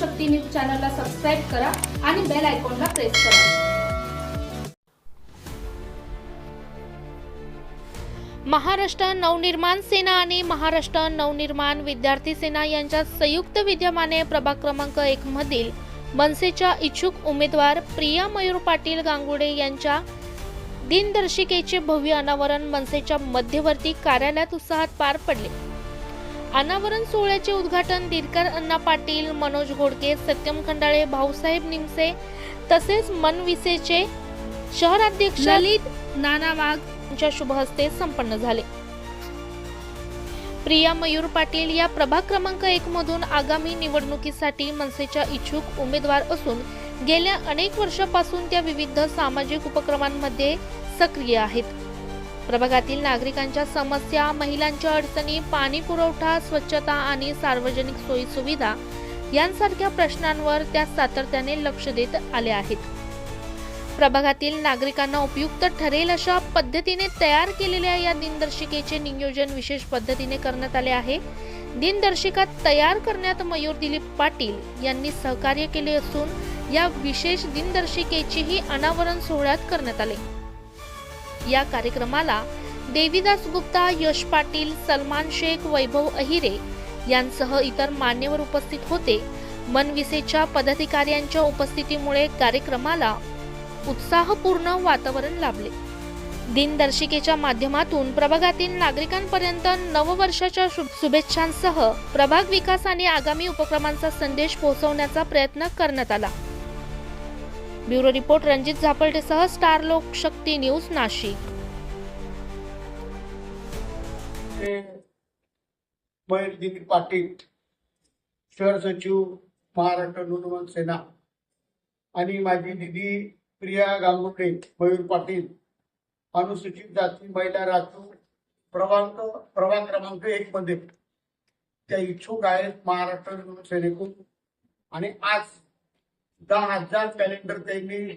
चॅनलला सबस्क्राईब करा आणि बेल आयकॉनला प्रेस करा. महाराष्ट्र नवनिर्माण सेना आणि महाराष्ट्र नवनिर्माण विद्यार्थी सेना यांच्या संयुक्त विद्यमाने प्रभाग क्रमांक एक मधील मनसेच्या इच्छुक उमेदवार प्रिया मयूर पाटील गांगुडे यांच्या दिनदर्शिकेचे भव्य अनावरण मनसेच्या मध्यवर्ती कार्यालयात उत्साहात पार पडले. अनावरण सोहळ्याचे उद्घाटन दिनकर अण्णा पाटील मनोज घोडके सत्यम खंडाळे भाऊसाहेब निमसे तसेच मनविसेचे शहराध्यक्ष ललित नाना वाघ यांच्या शुभहस्ते संपन्न झाले. प्रिया मयूर पाटील या प्रभाग क्रमांक एक मधून आगामी निवडणुकीसाठी मनसेच्या इच्छुक उमेदवार असून गेल्या अनेक वर्षापासून त्या विविध सामाजिक उपक्रमांमध्ये सक्रिय आहेत. प्रभागातील नागरिकांच्या समस्या महिलांच्या अडचणी पाणी पुरवठा स्वच्छता आणि सार्वजनिक सोयी सुविधा यांसारख्या प्रश्नांवर त्या सातत्याने लक्ष देत आले आहेत. प्रभागातील नागरिकांना उपयुक्त ठरेल अशा पद्धतीने तयार केलेल्या या दिनदर्शिकेचे नियोजन विशेष पद्धतीने करण्यात आले आहे. दिनदर्शिका तयार करण्यात मयूर दिलीप पाटील यांनी सहकार्य केले असून या विशेष दिनदर्शिकेचेही अनावरण सोहळ्यात करण्यात आले. या कार्यक्रमाला देवीदास गुप्ता यश पाटील सलमान शेख वैभव अहिरे यांसह इतर मान्यवर उपस्थित होते. मनविसेच्या पदाधिकाऱ्यांच्या उपस्थितीमुळे कार्यक्रमाला उत्साहपूर्ण वातावरण लाभले. दिनदर्शिकेच्या माध्यमातून प्रभागातील नागरिकांपर्यंत नववर्षाच्या शु- शुभेच्छांसह प्रभाग विकास आणि आगामी उपक्रमांचा संदेश पोहोचवण्याचा प्रयत्न करण्यात आला. ब्युरो रिपोर्ट रणजित झापलटेसह स्टार लोकशक्ती न्यूज नाशिक. ते महेश दिलीप पाटील शहर सचिव महाराष्ट्र नवनिर्माण सेना आणि माझी दिदी प्रिया गांगुर्डे मयूर पाटील अनुसूचित जाती महिला राजू प्रभाग प्रभाग क्रमांक एक मध्ये त्या इच्छुक आहेत महाराष्ट्र नवनिर्माण सेनेकडून. आणि आज दहा हजार कॅलेंडर त्यांनी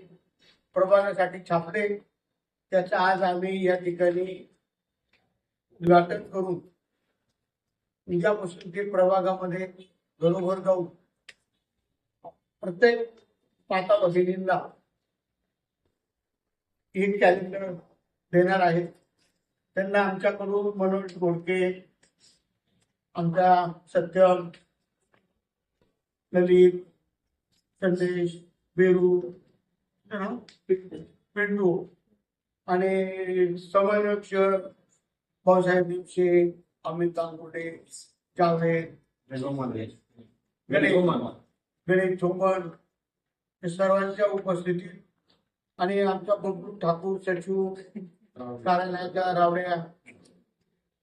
प्रभागासाठी छापले. त्याचं आज आम्ही या ठिकाणी उद्घाटन करून उद्यापासून ते प्रभागामध्ये घरोघर जाऊन प्रत्येक माता भगिनींना एक कॅलेंडर देणार आहेत त्यांना आमच्याकडून मनोज गोडके आमचा सत्यम ललित संदेश बेरू पेंडू आणि शहर भाऊसाहेब दिवशे अमित जावेद गणेश चोपन हे सर्वांच्या उपस्थितीत आणि आमचा बबलू ठाकूर सचिव कार्यालयाच्या रावड्या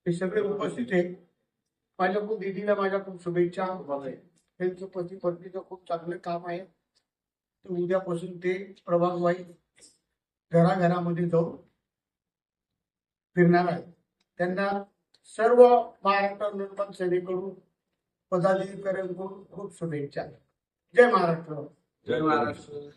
हे सगळे उपस्थित आहेत. माझ्या खूप दिदीला माझ्या खूप शुभेच्छा. त्यांचं पती पत्नीचं खूप चांगलं काम आहे. तर उद्यापासून ते प्रभागवाई घराघरामध्ये जाऊन फिरणार आहे. त्यांना सर्व महाराष्ट्र निर्माण सेनेकडून पदाधिकाऱ्यांकडून खूप शुभेच्छा. जय महाराष्ट्र. जय महाराष्ट्र.